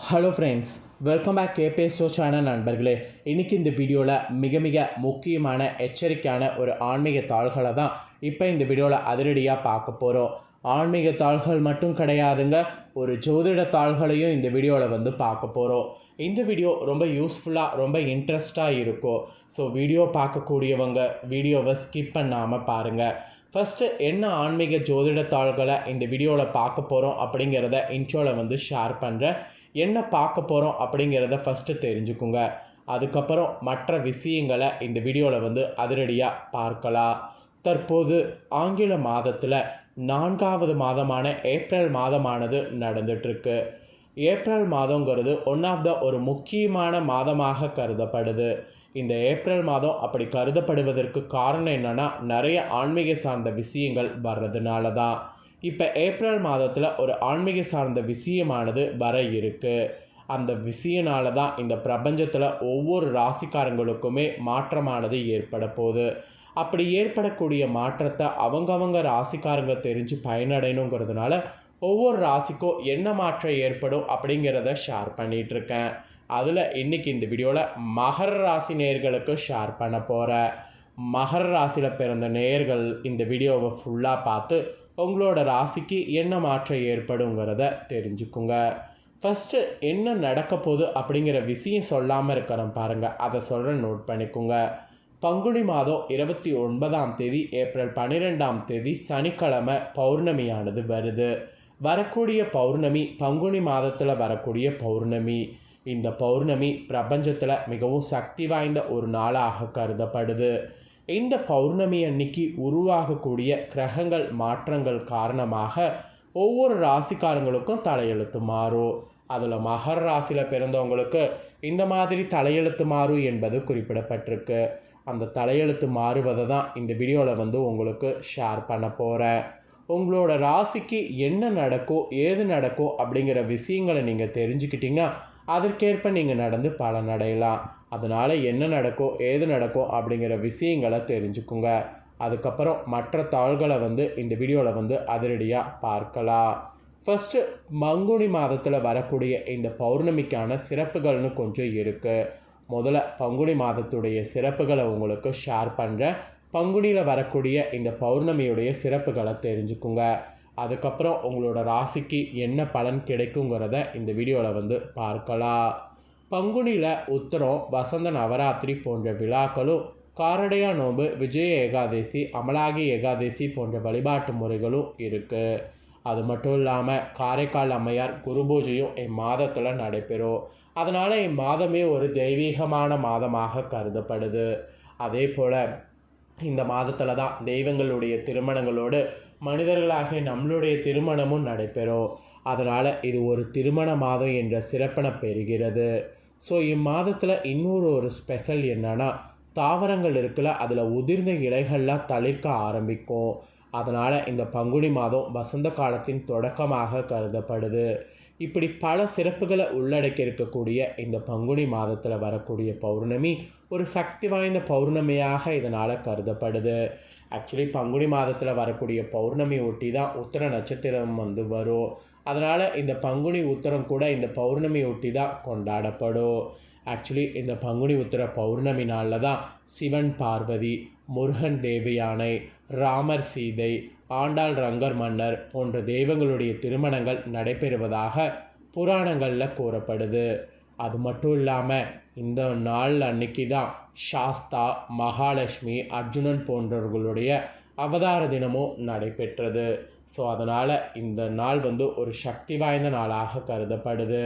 Hello friends welcome back KB show channel நண்பர்களே. இன்றைக்கி இந்த வீடியோவில் மிக மிக முக்கியமான எச்சரிக்கையான ஒரு ஆன்மீக தாள்களை தான் இப்போ இந்த வீடியோவில் அதிரடியாக பார்க்க போகிறோம் ஆன்மீக தாள்கள் மட்டும் கிடையாதுங்க ஒரு ஜோதிட தாள்களையும் இந்த வீடியோவில் வந்து பார்க்க போகிறோம் இந்த வீடியோ ரொம்ப யூஸ்ஃபுல்லாக ரொம்ப இன்ட்ரெஸ்டாக இருக்கும் ஸோ வீடியோ பார்க்கக்கூடியவங்க வீடியோவை ஸ்கிப் பண்ணாமல் பாருங்கள் ஃபஸ்ட்டு என்ன ஆன்மீக ஜோதிட தாள்களை இந்த வீடியோவில் பார்க்க போகிறோம் அப்படிங்கிறத இன்ட்ரோவில் வந்து ஷேர் பண்ணுறேன் என்ன பார்க்க போகிறோம் அப்படிங்கிறத ஃபஸ்ட்டு தெரிஞ்சுக்குங்க. அதுக்கப்புறம் மற்ற விஷயங்களை இந்த வீடியோவில் வந்து அதிரடியாக பார்க்கலாம். தற்போது ஆங்கில மாதத்தில் நான்காவது மாதமான ஏப்ரல் மாதமானது நடந்துட்டுருக்கு. ஏப்ரல் மாதங்கிறது ஒன் ஆஃப் த ஒரு முக்கியமான மாதமாக கருதப்படுது. இந்த ஏப்ரல் மாதம் அப்படி கருதப்படுவதற்கு காரணம் என்னென்னா நிறைய ஆன்மீக சார்ந்த விஷயங்கள் வர்றதுனால தான் இப்போ ஏப்ரல் மாதத்தில் ஒரு ஆன்மீக சார்ந்த விஷயமானது வர இருக்குது அந்த விஷயனால தான் இந்த பிரபஞ்சத்தில் ஒவ்வொரு ராசிக்காரங்களுக்குமே மாற்றமானது ஏற்பட போகுது. அப்படி ஏற்படக்கூடிய மாற்றத்தை அவங்கவங்க ராசிக்காரங்க தெரிஞ்சு பயனடையணுங்கிறதுனால ஒவ்வொரு ராசிக்கும் என்ன மாற்றம் ஏற்படும் அப்படிங்கிறத ஷேர் பண்ணிகிட்ருக்கேன் அதில் இன்றைக்கி இந்த வீடியோவில் மகர ராசி நேர்களுக்கு ஷேர் பண்ண போகிறேன் மகர ராசியில் பிறந்த நேயர்கள் இந்த வீடியோவை ஃபுல்லாக பார்த்து உங்களோட ராசிக்கு என்ன மாற்றம் ஏற்படுங்கிறத தெரிஞ்சுக்குங்க. ஃபஸ்ட்டு என்ன நடக்க போகுது அப்படிங்கிற விஷயம் சொல்லாமல் இருக்கிறோம் பாருங்கள் அதை சொல்கிறேன் நோட் பண்ணிக்கோங்க. பங்குனி மாதம் இருபத்தி ஒன்பதாம் தேதி ஏப்ரல் பன்னிரெண்டாம் தேதி சனிக்கிழமை பௌர்ணமியானது வருது. வரக்கூடிய பௌர்ணமி பங்குனி மாதத்தில் வரக்கூடிய பௌர்ணமி. இந்த பௌர்ணமி பிரபஞ்சத்தில் மிகவும் சக்தி வாய்ந்த ஒரு நாளாக கருதப்படுது. இந்த பௌர்ணமி அன்னைக்கு உருவாகக்கூடிய கிரகங்கள் மாற்றங்கள் காரணமாக ஒவ்வொரு ராசிக்காரங்களுக்கும் தலையெழுத்து மாறும் அதில் மகர ராசியில் பிறந்தவங்களுக்கு இந்த மாதிரி தலையெழுத்து மாறும் என்பது குறிப்பிடப்பட்டிருக்கு. அந்த தலையெழுத்து மாறுவதை தான் இந்த வீடியோவில் வந்து உங்களுக்கு ஷேர் பண்ண போகிறேன் உங்களோட ராசிக்கு என்ன நடக்கும் ஏது நடக்கும் அப்படிங்கிற விஷயங்களை நீங்கள் தெரிஞ்சுக்கிட்டிங்கன்னா அதற்கேற்ப நீங்கள் நடந்து பலனடையலாம். அதனால் என்ன நடக்கும் ஏது நடக்கும் அப்படிங்கிற விஷயங்களை தெரிஞ்சுக்குங்க. அதுக்கப்புறம் மற்ற தாள்களை வந்து இந்த வீடியோவில் வந்து அதிரடியாக பார்க்கலாம். ஃபஸ்ட்டு மங்குனி மாதத்தில் வரக்கூடிய இந்த பௌர்ணமிக்கான சிறப்புகள்னு கொஞ்சம் இருக்குது முதல்ல பங்குனி மாதத்துடைய சிறப்புகளை உங்களுக்கு ஷேர் பண்ணுறேன் பங்குனியில் வரக்கூடிய இந்த பௌர்ணமியுடைய சிறப்புகளை தெரிஞ்சுக்குங்க. அதுக்கப்புறம் உங்களோட ராசிக்கு என்ன பலன் கிடைக்குங்கிறத இந்த வீடியோவில் வந்து பார்க்கலாம். பங்குனியில் உத்தரம் வசந்த நவராத்திரி போன்ற விழாக்களும் காரடையா நோன்பு விஜய ஏகாதசி அமலாகி ஏகாதசி போன்ற வழிபாட்டு முறைகளும் இருக்குது அது மட்டும் இல்லாமல் காரைக்கால் அம்மையார் குரு பூஜையும் இம்மாதத்தில் நடைபெறும். அதனால் இம்மாதமே ஒரு தெய்வீகமான மாதமாக கருதப்படுது. அதே போல் இந்த மாதத்தில் தான் தெய்வங்களுடைய திருமணங்களோடு மனிதர்களாகிய நம்மளுடைய திருமணமும் நடைபெறும். அதனால் இது ஒரு திருமண மாதம் என்ற சிறப்பினை பெறுகிறது. ஸோ இம்மாதத்தில் இன்னொரு ஒரு ஸ்பெஷல் என்னென்னா தாவரங்கள் இருக்குல்ல அதில் உதிர்ந்த இலைகள்லாம் தளிர்க்க ஆரம்பிக்கும். அதனால் இந்த பங்குனி மாதம் வசந்த காலத்தின் தொடக்கமாக கருதப்படுது. இப்படி பல சிறப்புகளை உள்ளடக்கி இருக்கக்கூடிய இந்த பங்குனி மாதத்தில் வரக்கூடிய பௌர்ணமி ஒரு சக்தி வாய்ந்த பௌர்ணமியாக இதனால் கருதப்படுது. ஆக்சுவலி பங்குனி மாதத்தில் வரக்கூடிய பௌர்ணமி ஒட்டி தான் உத்தர நட்சத்திரம் வந்து வரும். அதனால் இந்த பங்குனி உத்தரம் கூட இந்த பௌர்ணமி ஒட்டி தான் கொண்டாடப்படும். ஆக்சுவலி இந்த பங்குனி உத்தர பௌர்ணமி நாளில் தான் சிவன் பார்வதி முருகன் தேவயானை ராமர் சீதை ஆண்டாள் ரங்கர் மன்னர் போன்ற தெய்வங்களுடைய திருமணங்கள் நடைபெறுவதாக புராணங்களில் கூறப்படுது. அது மட்டும் இல்லாமல் இந்த நாள் அன்னைக்கு தான் சாஸ்தா மகாலட்சுமி அர்ஜுனன் போன்றவர்களுடைய அவதார தினமும் நடைபெற்றது. ஸோ அதனால் இந்த நாள் வந்து ஒரு சக்தி வாய்ந்த நாளாக கருதப்படுது.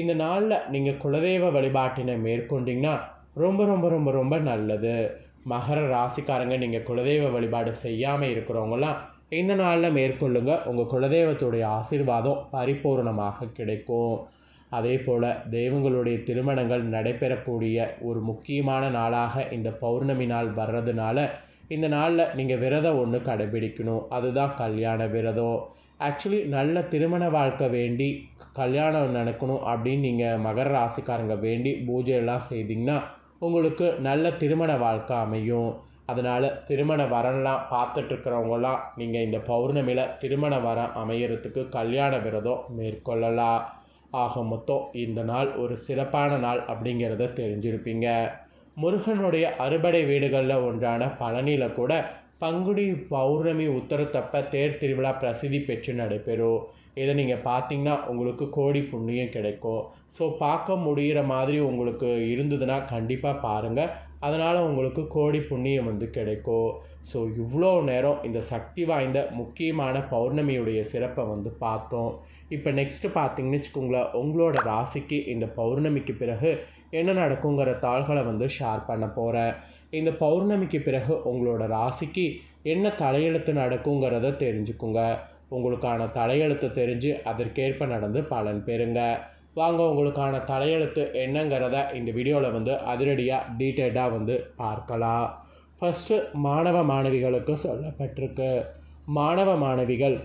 இந்த நாளில் நீங்கள் குலதெய்வ வழிபாட்டினை மேற்கொண்டிங்கன்னா ரொம்ப ரொம்ப ரொம்ப ரொம்ப நல்லது. மகர ராசிக்காரங்க நீங்கள் குலதெய்வ வழிபாடு செய்யாமல் இருக்கிறவங்களாம் இந்த நாளில் மேற்கொள்ளுங்க. உங்கள் குலதெய்வத்துடைய ஆசீர்வாதம் பரிபூர்ணமாக கிடைக்கும். அதே போல் தெய்வங்களுடைய திருமணங்கள் நடைபெறக்கூடிய ஒரு முக்கியமான நாளாக இந்த பௌர்ணமி நாள் வர்றதுனால இந்த நாளில் நீங்கள் விரதம் ஒன்று கடைபிடிக்கணும். அதுதான் கல்யாண விரதம். ஆக்சுவலி நல்ல திருமண வாழ்க்கை வேண்டி கல்யாணம் நடக்கணும் அப்படின்னு நீங்கள் மகர ராசிக்காரங்க வேண்டி பூஜையெல்லாம் செய்தீங்கன்னா உங்களுக்கு நல்ல திருமண வாழ்க்கை அமையும். அதனால் திருமண வரன்லாம் பார்த்துட்ருக்கிறவங்களாம் நீங்கள் இந்த பௌர்ணமியில் திருமண வரம் அமையறதுக்கு கல்யாண விரதம் மேற்கொள்ளலாம். ஆக மொத்தம் இந்த நாள் ஒரு சிறப்பான நாள் அப்படிங்கிறத தெரிஞ்சிருப்பீங்க. முருகனுடைய அறுபடை வீடுகளில் ஒன்றான பழனியில் கூட பங்குனி பௌர்ணமி உத்தரத்தப்ப தேர் திருவிழா பிரசித்தி பெற்று நடைபெறும். இதை நீங்கள் பார்த்தீங்கன்னா உங்களுக்கு கோடி புண்ணியம் கிடைக்கும். ஸோ பார்க்க முடிகிற மாதிரி உங்களுக்கு இருந்ததுன்னா கண்டிப்பாக பாருங்கள் அதனால் உங்களுக்கு கோடி புண்ணியம் வந்து கிடைக்கும். ஸோ இவ்வளோ நேரம் இந்த சக்தி வாய்ந்த முக்கியமான பௌர்ணமியுடைய சிறப்பை வந்து பார்த்தோம். இப்போ நெக்ஸ்ட்டு பார்த்தீங்கன்னு வச்சுக்கோங்களேன் உங்களோட ராசிக்கு இந்த பௌர்ணமிக்கு பிறகு என்ன நடக்குங்கிற தாள்களை வந்து ஷேர் பண்ண போகிறேன் இந்த பௌர்ணமிக்கு பிறகு உங்களோட ராசிக்கு என்ன தலையெழுத்து நடக்குங்கிறத தெரிஞ்சுக்குங்க. உங்களுக்கான தலையெழுத்து தெரிஞ்சு அதற்கேற்ப நடந்து பலன் பெறுங்க. வாங்க உங்களுக்கான தலையெழுத்து என்னங்கிறத இந்த வீடியோவில் வந்து அதிரடியாக டீட்டெயில்டாக வந்து பார்க்கலாம். ஃபஸ்ட்டு மாணவ மாணவிகளுக்கு சொல்லப்பட்டிருக்கு. மாணவ மாணவிகள்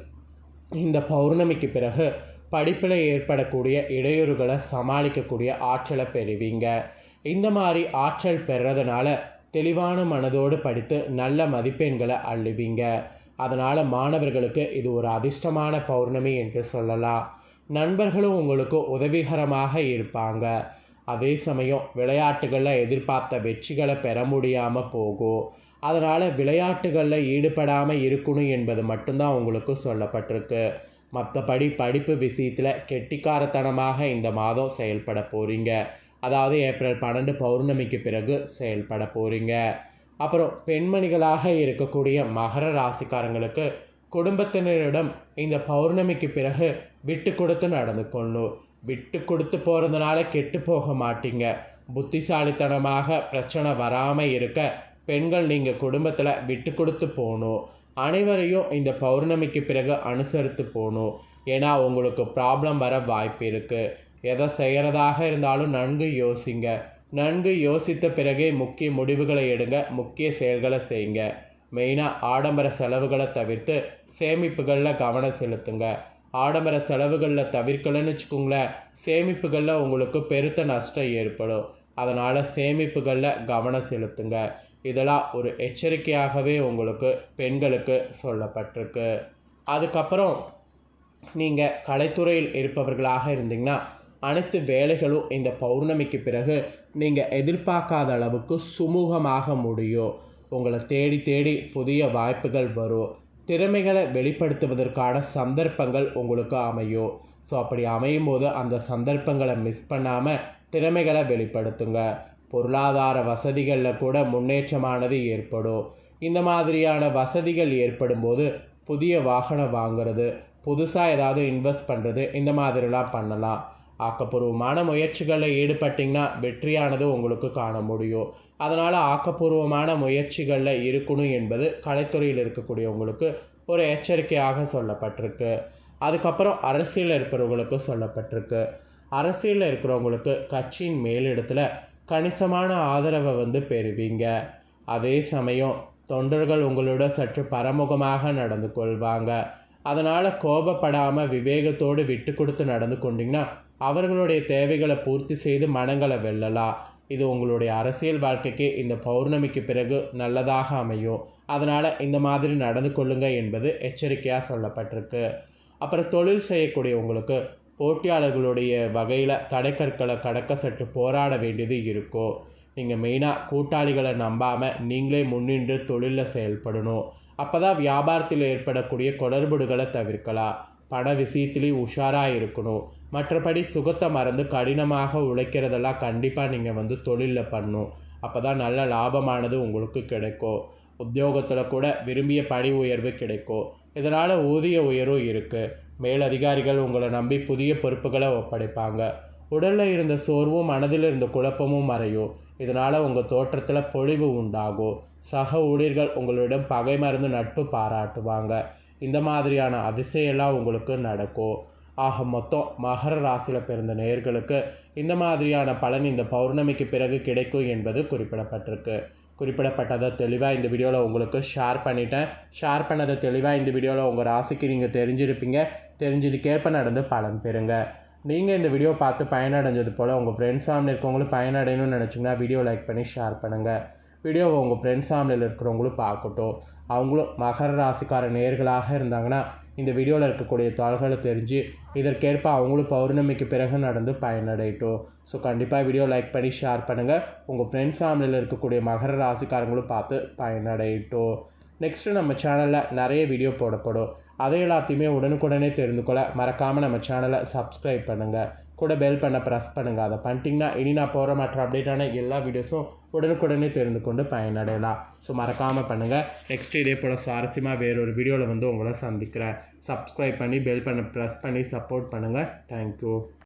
இந்த பௌர்ணமிக்கு பிறகு படிப்பில் ஏற்படக்கூடிய இடையூறுகளை சமாளிக்கக்கூடிய ஆற்றலை பெறுவீங்க. இந்த மாதிரி ஆற்றல் பெறதுனால தெளிவான மனதோடு படித்து நல்ல மதிப்பெண்களை அள்ளுவீங்க. அதனால் மாணவர்களுக்கு இது ஒரு அதிர்ஷ்டமான பௌர்ணமி என்று சொல்லலாம். நண்பர்களும் உங்களுக்கு உதவிகரமாக இருப்பாங்க. அதே சமயம் விளையாட்டுகளில் எதிர்பார்த்த வெற்றிகளை பெற முடியாமல் போகும். அதனால் விளையாட்டுகளில் ஈடுபடாமல் இருக்கணும் என்பது மட்டும்தான் உங்களுக்கு சொல்லப்பட்டிருக்கு. மற்றபடி படிப்பு விஷயத்தில் கெட்டிக்காரத்தனமாக இந்த மாதம் செயல்பட போகிறீங்க அதாவது ஏப்ரல் பன்னெண்டு பௌர்ணமிக்கு பிறகு செயல்பட போகிறீங்க அப்புறம் பெண்மணிகளாக இருக்கக்கூடிய மகர ராசிக்காரங்களுக்கு குடும்பத்தினரிடம் இந்த பௌர்ணமிக்கு பிறகு விட்டு கொடுத்து நடந்து கொள்ளணும். விட்டு கொடுத்து போகிறதுனால கெட்டு போக மாட்டீங்க. புத்திசாலித்தனமாக பிரச்சனை வராமல் இருக்க பெண்கள் நீங்கள் குடும்பத்தில் விட்டு கொடுத்து போகணும் அனைவரையும் இந்த பௌர்ணமிக்கு பிறகு அனுசரித்து போகணும் ஏன்னா உங்களுக்கு ப்ராப்ளம் வர வாய்ப்பு இருக்குது எதை செய்கிறதாக இருந்தாலும் நன்கு யோசிங்க. நன்கு யோசித்த பிறகே முக்கிய முடிவுகளை எடுங்க முக்கிய செயல்களை செய்யுங்க. மெயினாக ஆடம்பர செலவுகளை தவிர்த்து சேமிப்புகளில் கவனம் செலுத்துங்க. ஆடம்பர செலவுகளில் தவிர்க்கலன்னு வச்சுக்கோங்களேன் சேமிப்புகளில் உங்களுக்கு பெருத்த நஷ்டம் ஏற்படும். அதனால் சேமிப்புகளில் கவனம் செலுத்துங்க. இதெல்லாம் ஒரு எச்சரிக்கையாகவே உங்களுக்கு பெண்களுக்கு சொல்லப்பட்டிருக்கு. அதுக்கப்புறம் நீங்கள் கலைத்துறையில் இருப்பவர்களாக இருந்தீங்கன்னா அனைத்து வேலைகளும் இந்த பௌர்ணமிக்கு பிறகு நீங்கள் எதிர்பார்க்காத அளவுக்கு சுமூகமாக முடியும். உங்களை தேடி தேடி புதிய வாய்ப்புகள் வரும். திறமைகளை வெளிப்படுத்துவதற்கான சந்தர்ப்பங்கள் உங்களுக்கு அமையும். ஸோ அப்படி அமையும் போது அந்த சந்தர்ப்பங்களை மிஸ் பண்ணாமல் திறமைகளை வெளிப்படுத்துங்க. பொருளாதார வசதிகளில் கூட முன்னேற்றமானது ஏற்படும். இந்த மாதிரியான வசதிகள் ஏற்படும்போது புதிய வாகனம் வாங்கிறது புதுசாக ஏதாவது இன்வெஸ்ட் பண்ணுறது இந்த மாதிரிலாம் பண்ணலாம். ஆக்கப்பூர்வமான முயற்சிகளில் ஈடுபட்டிங்கன்னா வெற்றியானது உங்களுக்கு காண முடியும். அதனால் ஆக்கப்பூர்வமான முயற்சிகளில் இருக்கணும் என்பது கலைத்துறையில் இருக்கக்கூடியவங்களுக்கு ஒரு எச்சரிக்கையாக சொல்லப்பட்டிருக்கு. அதுக்கப்புறம் அரசியலில் இருப்பவர்களுக்கு சொல்லப்பட்டிருக்கு. அரசியலில் இருக்கிறவங்களுக்கு கட்சியின் மேலிடத்தில் கணிசமான ஆதரவை வந்து பெறுவீங்க. அதே சமயம் தொண்டர்கள் உங்களோட சற்று பரமுகமாக நடந்து கொள்வாங்க. அதனால் கோபப்படாமல் விவேகத்தோடு விட்டு கொடுத்து நடந்து கொண்டிங்கன்னா அவர்களுடைய தேவைகளை பூர்த்தி செய்து மனங்களை வெல்லலாம். இது உங்களுடைய அரசியல் வாழ்க்கைக்கு இந்த பௌர்ணமிக்கு பிறகு நல்லதாக அமையும். அதனால் இந்த மாதிரி நடந்து கொள்ளுங்க என்பது எச்சரிக்கையாக சொல்லப்பட்டிருக்கு. அப்புறம் தொழில் செய்யக்கூடியவங்களுக்கு போட்டியாளர்களுடைய வகையில் தடைக்கற்களை கடக்க சற்று போராட வேண்டியது இருக்கும் நீங்கள் மெயினாக கூட்டாளிகளை நம்பாமல் நீங்களே முன்னின்று தொழிலில் செயல்படணும். அப்போ தான் வியாபாரத்தில் ஏற்படக்கூடிய குளறுபடுகளை தவிர்க்கலாம். பண விஷயத்துலேயும் உஷாராக இருக்கணும். மற்றபடி சுகத்தை மறந்து கடினமாக உழைக்கிறதெல்லாம் கண்டிப்பாக நீங்கள் வந்து தொழிலில் பண்ணணும் அப்போ தான் நல்ல லாபமானது உங்களுக்கு கிடைக்கும். உத்தியோகத்தில் கூட விரும்பிய பணி உயர்வு கிடைக்கும். இதனால் ஊதிய உயர்வும் இருக்குது மேலதிகாரிகள் உங்களை நம்பி புதிய பொறுப்புகளை ஒப்படைப்பாங்க. உடலில் இருந்த சோர்வும் மனதில் இருந்த குழப்பமும் மறையும். இதனால் உங்கள் தோற்றத்தில் பொழிவு உண்டாகும் சக ஊழியர்கள் உங்களிடம் பகை மருந்து நட்பு பாராட்டுவாங்க. இந்த மாதிரியான அதிசயெல்லாம் உங்களுக்கு நடக்கும். ஆக மொத்தம் மகர ராசியில் பிறந்த நேர்களுக்கு இந்த மாதிரியான பலன் இந்த பௌர்ணமிக்கு பிறகு கிடைக்கும் என்பது குறிப்பிடப்பட்டிருக்கு. குறிப்பிடப்பட்டதை தெளிவாக இந்த வீடியோவில் உங்களுக்கு ஷேர் பண்ணிட்டேன். ஷேர் பண்ணதை தெளிவாக இந்த வீடியோவில் உங்கள் ராசிக்கு நீங்கள் தெரிஞ்சிருப்பீங்க. தெரிஞ்சதுக்கேற்ப நடந்து பலன் பெறுங்க. நீங்கள் இந்த வீடியோ பார்த்து பயனடைஞ்சது போல் உங்கள் ஃப்ரெண்ட்ஸ் ஃபேமிலி இருக்கவங்களும் பயனடையணும்னு நினச்சிங்கன்னா வீடியோ லைக் பண்ணி ஷேர் பண்ணுங்கள் வீடியோவை உங்கள் ஃப்ரெண்ட்ஸ் ஃபேமிலியில் இருக்கிறவங்களும் பார்க்கட்டும். அவங்களும் மகர ராசிக்கார நேர்களாக இருந்தாங்கன்னா இந்த வீடியோவில் இருக்கக்கூடிய தாள்களை தெரிஞ்சு இதற்கேற்ப அவங்களும் பௌர்ணமிக்கு பிறகு நடந்து பயனடையட்டும். ஸோ கண்டிப்பாக வீடியோ லைக் பண்ணி ஷேர் பண்ணுங்கள் உங்கள் ஃப்ரெண்ட்ஸ் ஃபேமிலியில் இருக்கக்கூடிய மகர ராசிக்காரங்களும் பார்த்து பயனடையட்டும். நெக்ஸ்ட்டு நம்ம சேனலில் நிறைய வீடியோ போடப்படும். அதை எல்லாத்தையுமே உடனுக்குடனே தெரிந்து கொள்ள மறக்காமல் நம்ம சேனலை சப்ஸ்கிரைப் பண்ணுங்கள் கூட பெல் பண்ண ப்ரெஸ் பண்ணுங்கள் அதை பண்ணிட்டீங்கன்னா இனி நான் போகிற மற்ற அப்டேட்டான எல்லா வீடியோஸும் உடனுக்குடனே தெரிந்து கொண்டு பயனடையலாம். ஸோ மறக்காமல் பண்ணுங்கள் நெக்ஸ்ட் இதே போல் சுவாரஸ்யமாக வேறொரு வீடியோவில் வந்து உங்களை சந்திக்கிறேன். சப்ஸ்கிரைப் பண்ணி பெல் பண்ண ப்ரெஸ் பண்ணி சப்போர்ட் பண்ணுங்கள் தேங்க்யூ